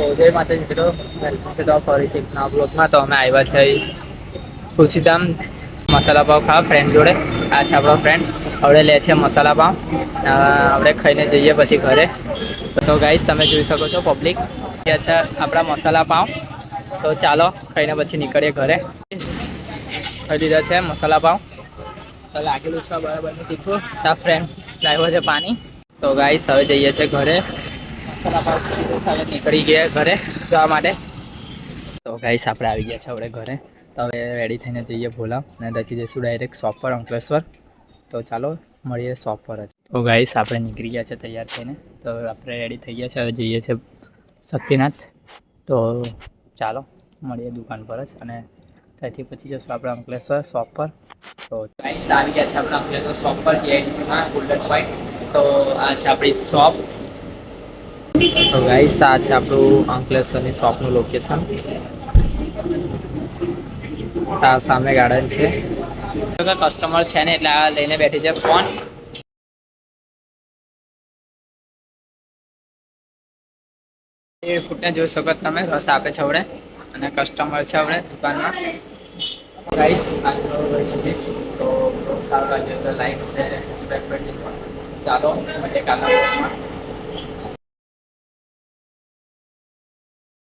તો જય માતાજી મિત્રો વેલકમ છે તો ફરીથી નવા બ્લોગમાં તો અમે આવ્યા છે તુલસીધામ મસાલા પાવ ખાવા ફ્રેન્ડ જોડે. આ છે આપણો ફ્રેન્ડ હવે લે છે મસાલા પાવ. આપણે ખાઈને જઈએ પછી ઘરે. તો ગાઈસ તમે જોઈ શકો છો પબ્લિક કે છે આપણા મસાલા પાવ. તો ચાલો, ખાઈને પછી નીકળીએ ઘરે. ખાઈ લીધા છે મસાલા પાવ. તો લાગેલું છે બરાબર તીખું. તા ફ્રેન્ડ લાવ્યો છે પાણી. તો ગાઈસ હવે જઈએ છે ઘરે. હવે નીકળી ગયા ઘરે જવા માટે. તો ગાઈસ આપણે આવી ગયા છે આપણે ઘરે. તો હવે રેડી થઈને જઈએ ભોલા અને ત્યાંથી જઈશું ડાયરેક્ટ શોપ પર, અંકલેશ્વર. તો ચાલો મળીએ શોપ પર જ. તો ગાઈસ આપણે નીકળી ગયા છે તૈયાર થઈને. તો આપણે રેડી થઈ ગયા છે. હવે જઈએ છે શક્તિનાથ. તો ચાલો મળીએ દુકાન પર જ. અને ત્યાંથી પછી જશું આપણે અંકલેશ્વર શોપ પર. તો ગાઈસ આવી ગયા છે આપણે અંકલેશ્વર શોપ પર જીઆઈડીસીમાં ગોલ્ડન પોઈન્ટ તો આ છે આપણી શોપ તો ગાઈસ આ છે આપણું અંકલેશ્વરની શોપનું લોકેશન આ સામે ગાર્ડન છે. કસ્ટમર છે ને, એટલે આ લઈને બેઠી છે ફોન એ ફૂટને જોઈ શકો છો તમે, રસ આપે છે આપણે અને કસ્ટમર છે આપણે દુકાનમાં. ગાઈસ આજનો સુધી જ તો સારું લાગ્યું તો લાઈક શેર સબસ્ક્રાઈબ કરી દીધો. ચાલો, મળીએ કાલના.